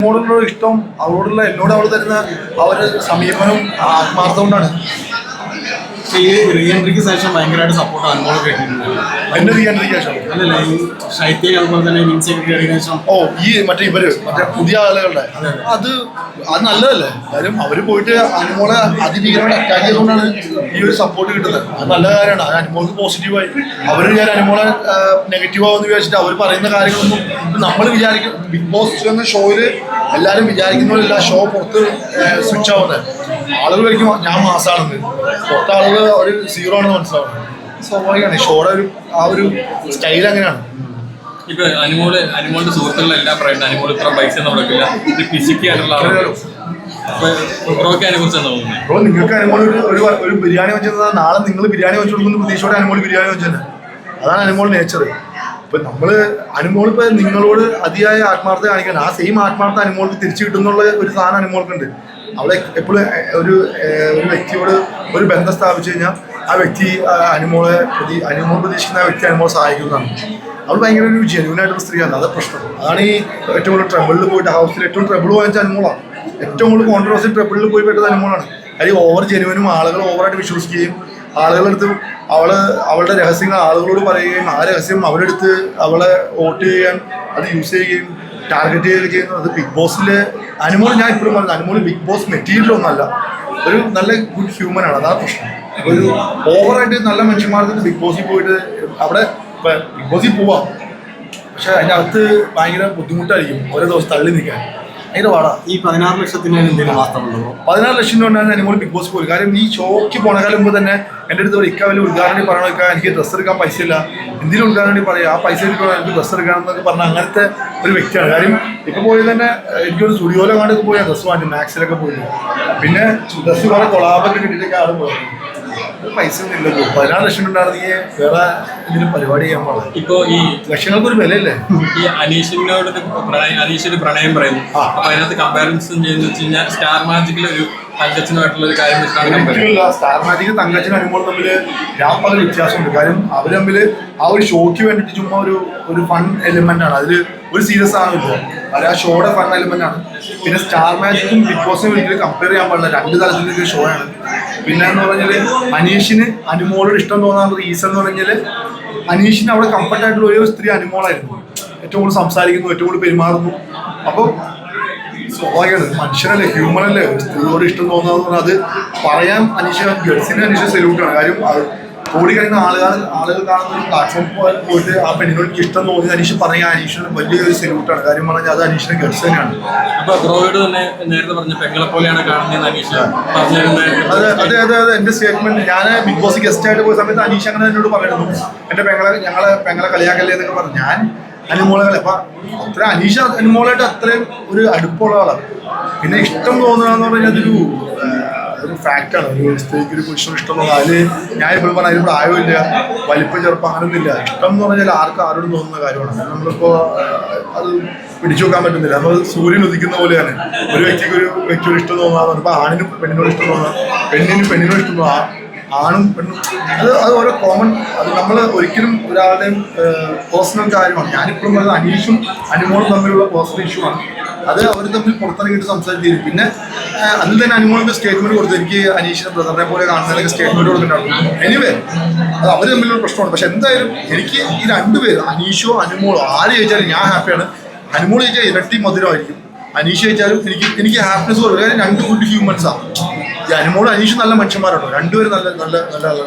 അവളോടുള്ള ഇഷ്ടം അവളോടുള്ള എന്നോട് അവൾ തരുന്ന ആ ഒരു സമീപനവും ആത്മാർത്ഥം കൊണ്ടാണ്. പക്ഷേ ഈ റീ ശേഷം ഭയങ്കരമായിട്ട് സപ്പോർട്ട് അനുഭവം ശേഷം. അല്ലല്ല ഈ ശൈത്യ അതുപോലെ തന്നെ മിൻസൊക്കെ കയറിയതിനു ശേഷം. ഓ ഈ മറ്റേ ഇവർ മറ്റേ പുതിയ ആളുകളുടെ. അത് അത്. നല്ലതല്ലേ? കാര്യം അവർ പോയിട്ട് അനുമോളെ അതിഭീകരമായിട്ട് അറ്റാക്ക് ചെയ്തുകൊണ്ടാണ് ഈ ഒരു സപ്പോർട്ട് കിട്ടുന്നത്. അത് നല്ല കാര്യമാണ്. അത് അനുമോൾക്ക് പോസിറ്റീവായി അവർ ഞാൻ അനുമോളെ നെഗറ്റീവ് ആവുമെന്ന് വിചാരിച്ചിട്ട് അവർ പറയുന്ന കാര്യങ്ങളൊന്നും നമ്മൾ വിചാരിക്കും. ബിഗ് ബോസ് എന്ന ഷോയിൽ എല്ലാവരും വിചാരിക്കുന്ന പോലെ എല്ലാ ഷോ പുറത്ത് സ്വിച്ച് ആവുന്നത് ആളുകൾ വരയ്ക്കും ഞാൻ മാസാണെന്ന്. പുറത്ത് ആളുകൾ ഒരു സീറോ ആണെന്ന് മനസ്സിലാവുന്നത് സ്വാഭാവികമാണ്. ഷോയുടെ ഒരു ആ ഒരു സ്റ്റൈൽ അങ്ങനെയാണ്. ഇപ്പൊ അനുമോൾ അനുമോളുടെ സുഹൃത്തുക്കളെല്ലാം പറയുന്നത് അനുമോൾ ഇത്ര പൈസ ഒന്നും കൊടുക്കില്ല ഇത് പിശിക്കാനുള്ള ബ്രോക്ക് അതിനെ കുറിച്ച് തോന്നുന്നത് നിങ്ങൾക്ക് അനുമോൾ ഒരു ഒരു ഒരു ബിരിയാണി വെച്ചാൽ നാളെ നിങ്ങൾ ബിരിയാണി വെച്ചു കൊടുക്കുന്ന പ്രതീക്ഷയോടെ അനുമോൾ ബിരിയാണി വെച്ചാൽ അതാണ് അനുമോൾ നേച്ചർ ഇപ്പൊ നമ്മൾ അനുമോളിപ്പോ നിങ്ങളോട് അതിയായ ആത്മാർത്ഥത കാണിക്കാൻ ആ സെയിം ആത്മാർത്ഥ അനുമോൾക്ക് തിരിച്ചു കിട്ടുന്നുള്ള ഒരു സാധനം അനുമോൾക്കുണ്ട്. അവളെ എപ്പോഴും ഒരു ഒരു വ്യക്തിയോട് ഒരു ബന്ധം സ്ഥാപിച്ചു കഴിഞ്ഞാൽ ആ വ്യക്തി അനുമോളെ പ്രതി അനുമോൾ പ്രതീക്ഷിക്കുന്ന ആ വ്യക്തി അനുമോൾ സഹായിക്കുന്നതാണ്. അവൾ ഭയങ്കര ഒരു ജെന്യൂൻ ആയിട്ടുള്ള സ്ത്രീയാണ്. അതാ പ്രശ്നം. അതാണ് ഈ ഏറ്റവും കൂടുതൽ ട്രബിളിൽ പോയിട്ട് ഹൗസിൽ ഏറ്റവും ട്രബിൾ വാങ്ങിച്ച അനുമോളാണ് ഏറ്റവും കൂടുതൽ കോൺട്രവേഴ്സി ട്രബിളിൽ പോയി പെട്ടത് അനുമോളാണ്. അതിൽ ഓവർ ജെനുവിനും ആളുകൾ ഓവറായിട്ട് വിശ്വസിക്കുകയും ആളുകളെടുത്ത് അവൾ അവളുടെ രഹസ്യങ്ങൾ ആളുകളോട് പറയുകയും ആ രഹസ്യം അവരെടുത്ത് അവളെ വോട്ട് ചെയ്യാൻ അത് യൂസ് ചെയ്യുകയും ടാർഗറ്റ് ചെയ്യുകയും ചെയ്യുന്നത് അത് ബിഗ് ബോസിലെ അനുമോൾ ഞാൻ ഇപ്പോഴും പറഞ്ഞത് അനുമോൾ ബിഗ് ബോസ് മെറ്റീരിയൽ ഒന്നല്ല ഒരു നല്ല ഗുഡ് ഹ്യൂമൻ ആണ് അതാണ് പ്രശ്നം. ഒരു ഓവറായിട്ട് നല്ല മനുഷ്യന്മാർക്ക് ബിഗ് ബോസിൽ പോയിട്ട് അവിടെ ബിഗ് ബോസിൽ പോവാം. പക്ഷെ അതിന്റെ അകത്ത് ഭയങ്കര ബുദ്ധിമുട്ടായിരിക്കും ഓരോ ദിവസം തള്ളി നിൽക്കാൻ. ഭയങ്കര പാടാ ഈ പതിനാറ് ലക്ഷത്തിന് എന്തെങ്കിലും വാസ്തവമുണ്ടോ പതിനാറ് ലക്ഷം രൂപ ഉണ്ടായിരുന്ന അനുമോൾ ബിഗ് ബോസ് പോയി കാര്യം ഈ ഷോക്ക് പോണകാലം മുമ്പ് തന്നെ എന്റെ അടുത്ത് ഇക്ക വലിയ ഉദ്ഘാടനം പറയണ? എനിക്ക് ഡ്രസ്സ് എടുക്കാൻ പൈസ ഇല്ല. എന്തെങ്കിലും ഉദ്ഘാടനം പറയാം? ആ പൈസ എടുക്കണം എനിക്ക് ഡ്രസ്സ് എടുക്കണം എന്നൊക്കെ പറഞ്ഞ അങ്ങനത്തെ ഒരു വ്യക്തിയാണ്. കാര്യം ഇപ്പൊ പോയി തന്നെ എനിക്കൊരു സ്റ്റുഡിയോയിലെ കണ്ടൊക്കെ പോയി ഡ്രസ്സ് വാങ്ങി മാക്സിലൊക്കെ പോയി. പിന്നെ ഡ്രസ്സ് കുറെ കൊളാബൊക്കെ കിട്ടിയിട്ടൊക്കെ ആൾ പോയത് പൈസ ഒന്നുമില്ലല്ലോ പതിനാറ് ലക്ഷം ഉണ്ടായിരുന്നെങ്കിൽ വേറെ ഇതിന് പരിപാടി ചെയ്യാൻ പാടില്ല ഇപ്പൊ ഈ ലക്ഷങ്ങൾക്ക് ഒരു വിലയില്ലേ? ഈ അനീഷിനോട് പ്രണയം അനീഷ് പ്രണയം പറയുന്നു. അപ്പൊ അതിനകത്ത് കമ്പാരിസൺ ചെയ്യുന്ന വെച്ച് കഴിഞ്ഞാൽ സ്റ്റാർ മാജിക്കിൽ ഒരു തങ്കച്ചനുമായിട്ടുള്ള ഒരു കാര്യം വെച്ചിട്ടാണ് സ്റ്റാർ മാജിക് തങ്കച്ചനും അനുമോളും തമ്മിൽ രാപ്പകൽ വ്യത്യാസമുണ്ട്. കാര്യം അവർ തമ്മിൽ ആ ഒരു ഷോക്ക് വേണ്ടിയിട്ട് ചുമ്മാ ഒരു ഒരു ഫൺ എലിമെന്റ് ആണ്. അതിൽ ഒരു സീരിയസ് ആണില്ല. അത് ആ ഷോയുടെ ഫൺ എലിമെന്റ് ആണ് പിന്നെ സ്റ്റാർ മാജിക്കും ബിഗ് ബോസും ഒരിക്കലും കമ്പയർ ചെയ്യാൻ പാടില്ല. രണ്ട് തലത്തിലുള്ള ഒരു ഷോ ആണ്. പിന്നെ എന്ന് പറഞ്ഞാൽ അനീഷിന് അനുമോളോട് ഇഷ്ടം തോന്നാനുള്ള റീസൺ എന്ന് പറഞ്ഞാൽ അനീഷിന് അവിടെ കംഫർട്ട് ആയിട്ടുള്ള ഒരു സ്ത്രീ അനുമോളായിരുന്നു. ഏറ്റവും കൂടുതൽ സംസാരിക്കുന്നു ഏറ്റവും കൂടുതൽ പെരുമാറുന്നു. അപ്പോൾ സ്വാഭാവികമാണ് മനുഷ്യനല്ലേ ഒരു സ്ത്രീയോട് ഇഷ്ടം തോന്നുന്നത് അത് പറയാൻ അനീഷ ഗൾസിന് അനീഷ സല്യൂട്ടാണ് കാര്യം ഓടിക്കഴിയുന്ന ആളുകൾ ആളുകൾ കാണുന്ന ഒരു പ്ലാറ്റ്ഫോം പോയിട്ട് ആ പെണ്ണിനോട് ഇഷ്ടം തോന്നി. അനീഷ് പറയുക അനീഷിന് വലിയൊരു സെലൂട്ടാണ് കാര്യം പറഞ്ഞാൽ അത് അനീഷിനെ ഗഡ്സ് തന്നെയാണ്. അപ്പൊ ബ്രോയോട് തന്നെ നേരത്തെ പറഞ്ഞ പെങ്ങളെ പോലെയാണ് അനീഷ് അതെ. അതെ അതെ അതെ എന്റെ സ്റ്റേറ്റ്മെന്റ് ഞാൻ ബിഗ് ബോസ് ഗസ്റ്റ് ആയിട്ട് പോയ സമയത്ത് അനീഷ് അങ്ങനെ എന്നോട് പറയുന്നു. എന്റെ പെങ്ങളെ ഞങ്ങളെ പെങ്ങളെ കളിയാക്കല്ലേ എന്നൊക്കെ പറഞ്ഞു. ഞാൻ അനുമോളകളെ കളി അപ്പൊ അത്ര അനീഷ അനുമോളായിട്ട് അത്രയും ഒരു അടുപ്പമുള്ള ആളാണ് പിന്നെ ഇഷ്ടം തോന്നുക എന്ന് പറഞ്ഞാൽ അതൊരു ഫാക്റ്റ് ഫാക്റ്റാണ് ഒരു സ്ത്രീക്ക് ഒരു പുരുഷൻ ഇഷ്ടമുള്ള അതിൽ ഞാൻ ഇപ്പോൾ പറഞ്ഞാൽ അതിൽ പ്രായമില്ല വലിപ്പം ചെറുപ്പം അങ്ങനൊന്നുമില്ല. ഇഷ്ടം എന്ന് പറഞ്ഞാൽ ആർക്കും ആരോടും തോന്നുന്ന കാര്യമാണ്. നമ്മളിപ്പോൾ നമ്മളിപ്പോ അത് പിടിച്ചു വെക്കാൻ പറ്റുന്നില്ല. നമ്മൾ സൂര്യൻ ഉദിക്കുന്ന പോലെയാണ്. ഒരു വ്യക്തിക്ക് ഒരു വ്യക്തിയോട് ഇഷ്ടം തോന്നാന്ന് പറഞ്ഞപ്പോൾ ആണിനും പെണ്ണിനോട് ഇഷ്ടം തോന്നാം. പെണ്ണിനും പെണ്ണിനോട് ഇഷ്ടം തോന്നാം. ആണും പെണ്ണും. അത് അത് ഓരോ കോമൺ അത് നമ്മൾ ഒരിക്കലും ഒരാളുടെയും പേഴ്സണൽ കാര്യമാണ്. ഞാനിപ്പോഴും പറഞ്ഞത് അനീഷും അനുമോളും തമ്മിലുള്ള പേഴ്സണൽ ഇഷ്യൂ ആണ്. അത് അവർ തമ്മിൽ പുറത്തിറങ്ങിയിട്ട് സംസാരിച്ചിരുന്നു പിന്നെ അന്ന് തന്നെ അനുമോളിന് സ്റ്റേറ്റ്മെന്റ് കൊടുത്തു. എനിക്ക് അനീഷിനെ ബ്രദറിനെ പോലെ കാണുന്നതിനൊക്കെ സ്റ്റേറ്റ്മെന്റ് കൊടുക്കുന്നുണ്ടാവും എനിവേ അത് അവർ തമ്മിലൊരു പ്രശ്നമാണ്. പക്ഷെ എന്തായാലും എനിക്ക് ഈ രണ്ടുപേരും അനീഷോ അനുമോളോ ആര് ചോദിച്ചാലും ഞാൻ ഹാപ്പിയാണ് അനുമോൾ ചോദിച്ചാൽ ഇരട്ടി മധുരമായിരിക്കും. അനീഷ് ചോദിച്ചാലും എനിക്ക് എനിക്ക് ഹാപ്പിനെസ് കാര്യം രണ്ട് ഗുഡ് ഹ്യൂമൻസാണ് ഈ അനുമോളും അനീഷും നല്ല മനുഷ്യന്മാരാണോ. രണ്ടുപേരും നല്ല നല്ല നല്ല